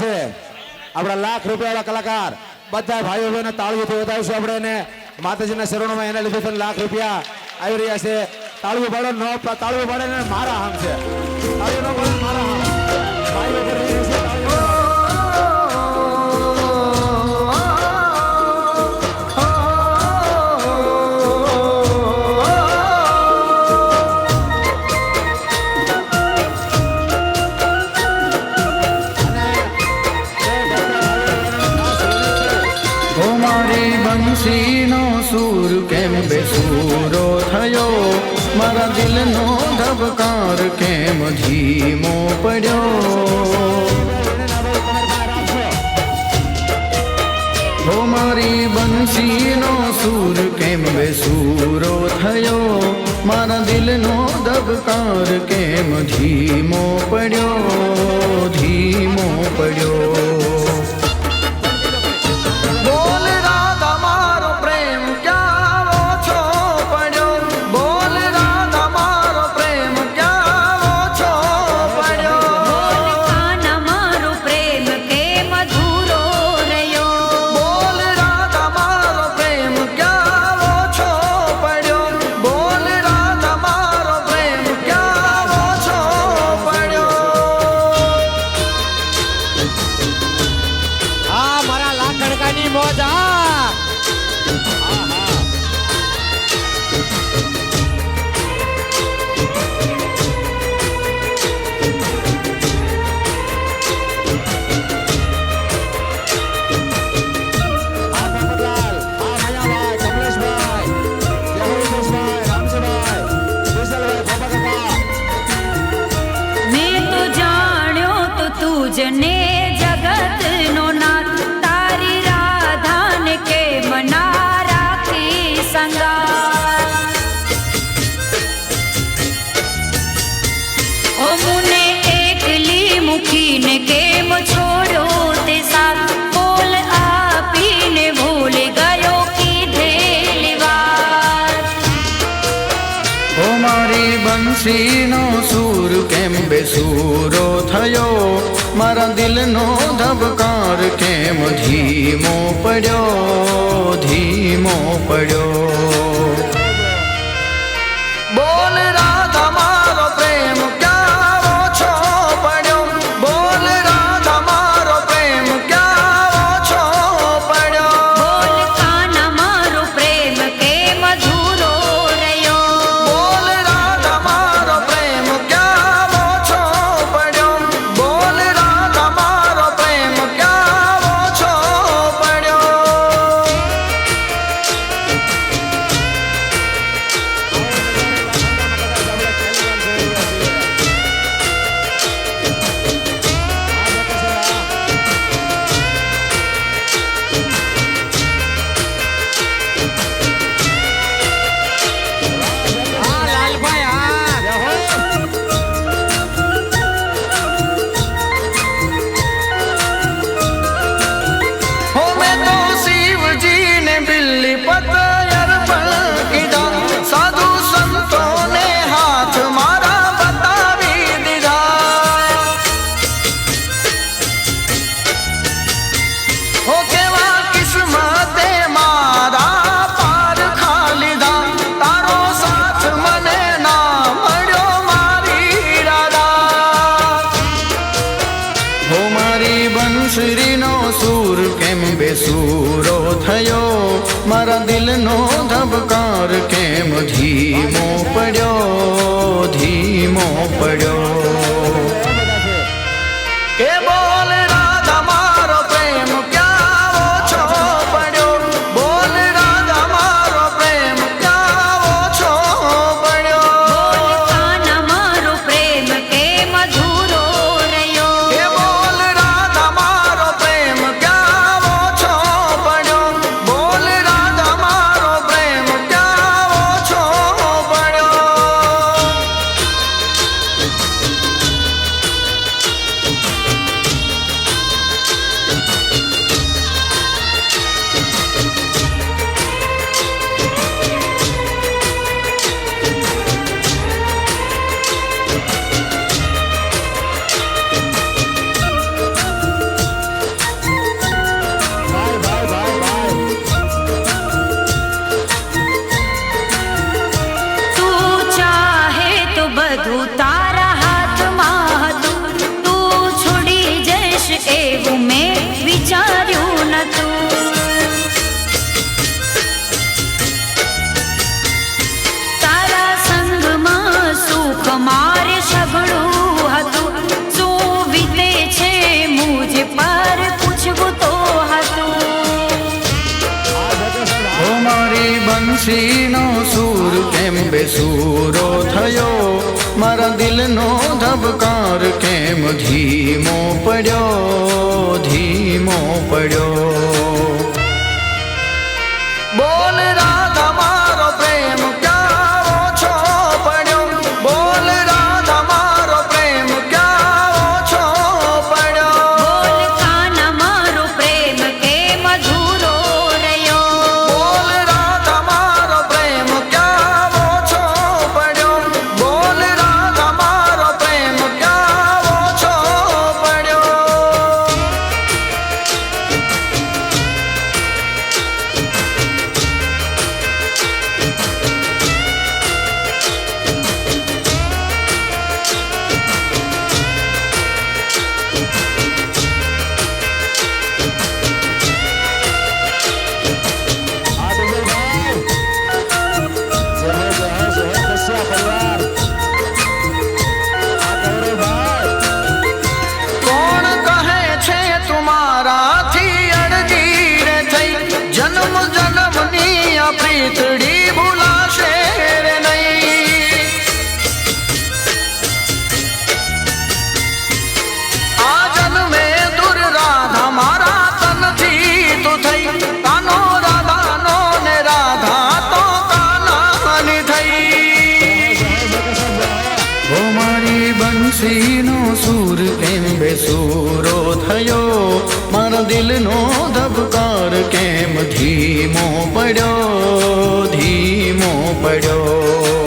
છે. આપણા લાખ રૂપિયાવાળા કલાકાર, બધા ભાઈઓ બહેનો તાળીઓથી વધાવીશું આપણે એને. માતાજીના શરણોમાં એના લીધે પણ લાખ રૂપિયા આવી રહ્યા છે. તાળીઓ પાડો ન તાળીઓ પાડે મારા હામ છે. તાળીઓ ન પાડે મારી બંશીનો સૂર કેમ બેસૂરો થયો? મારા દિલનો ધબકાર કેમ ધીમો પડ્યો? હો મારી બંશીનો સૂર કેમ બેસૂરો થયો? મારા દિલનો ધબકાર કેમ ધીમો પડ્યો? ધીમો પડ્યો. તો તુજને જગતનો નાથ, તારી રાધાન કે મના રાખી સંગા ઓ મુને એકલી મૂકીને કેમ છોડ્યો તે સાથ? બોલ આપીને ભૂલી ગયો કીધેલી વાત. ઓ મારી બંસીનો સૂર કેમ બેસૂરો થયો? મારા દિલનો ધબકાર કેમ ધીમો પડ્યો ધીમો પડ્યો મારી બંસીનો સૂર કેમ બેસૂરો થયો? મારા દિલનો ધબકાર કેમ ધીમો પડ્યો? ધીમો પડ્યો. હસીનો સૂર કેમ બે બેસૂરો થયો? મારા દિલનો ધબકાર કેમ ધીમો પડ્યો? ધીમો પડ્યો.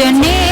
journey.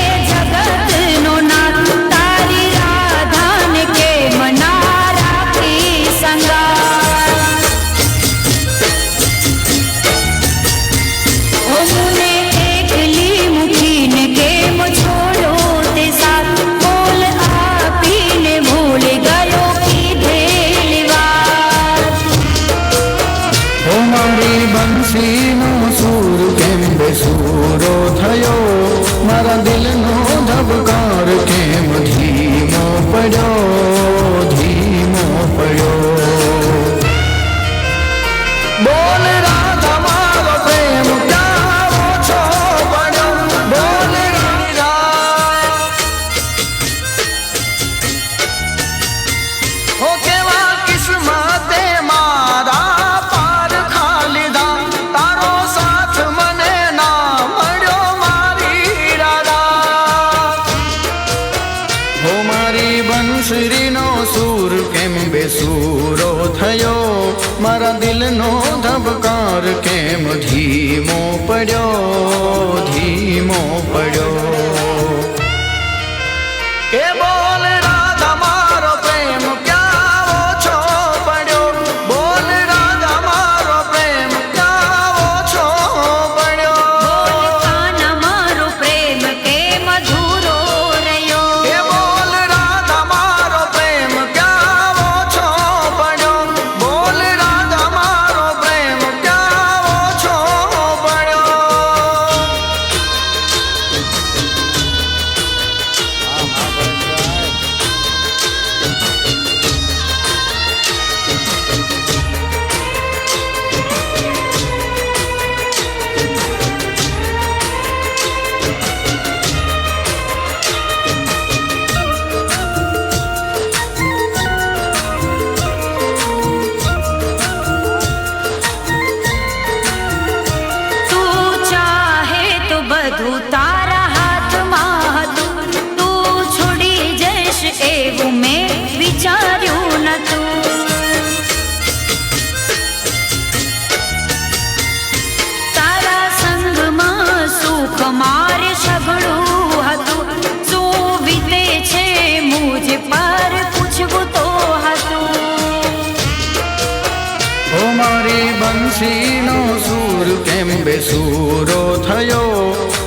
સૂરો થયો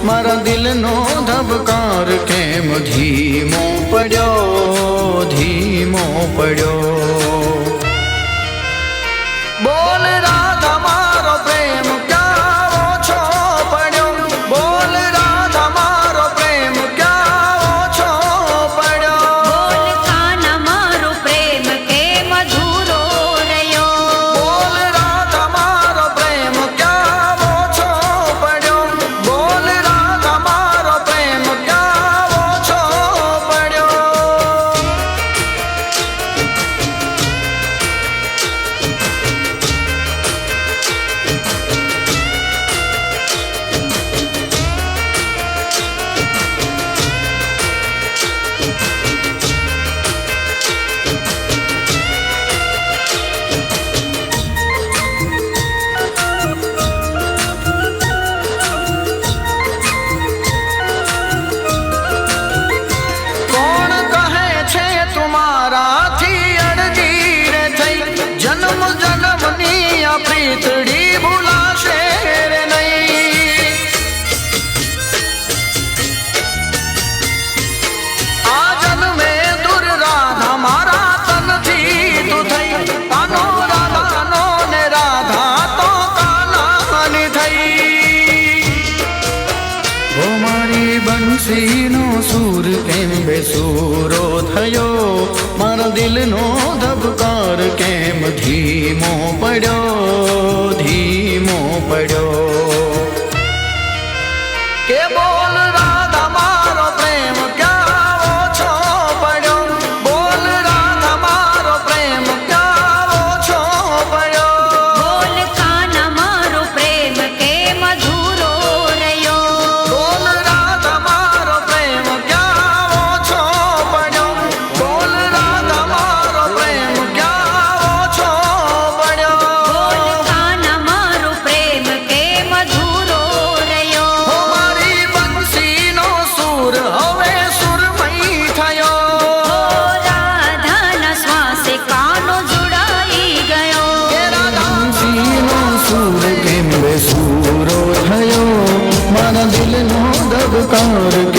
મારા દિલનો ધબકાર કેમ ધીમો પડ્યો ધીમો પડ્યો? ધીમો પડ્યો ધીમો પડ્યો पुकार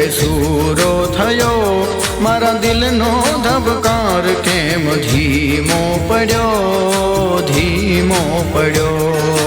બેસૂરો થયો મારા દિલનો ધબકાર કેમ ધીમો પડ્યો ધીમો પડ્યો?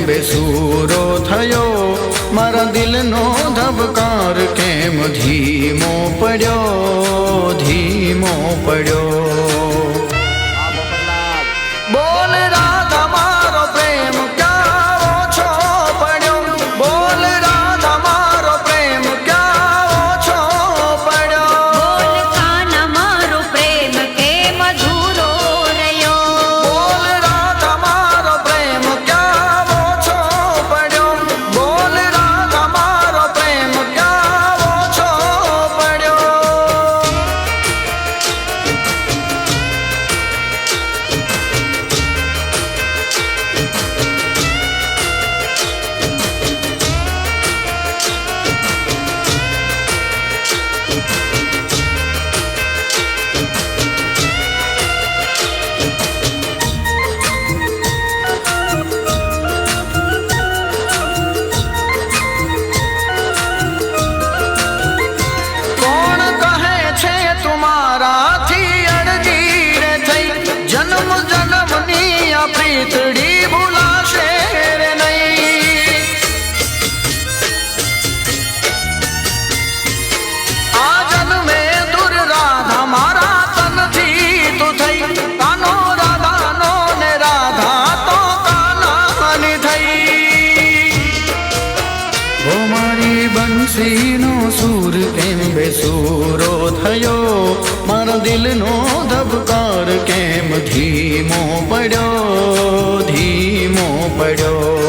કેમ બેસૂરો થયો મારા દિલનો ધબકાર કેમ ધીમો પડ્યો ધીમો પડ્યો? ધીમો પડ્યો ધીમો પડ્યો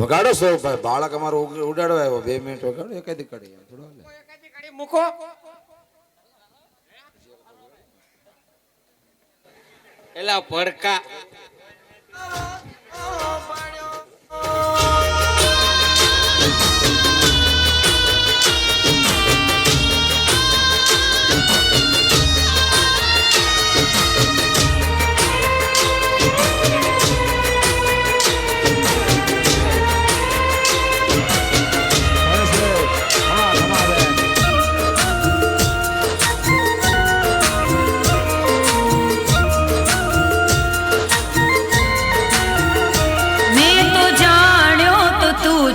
વગાડો સૌ ભાઈ. બાળક અમારો ઉડાડવા આવ્યો. બે મિનિટ વગાડો એકાદી કડી થોડો મૂકો. એલા ભડકા.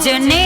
તું જ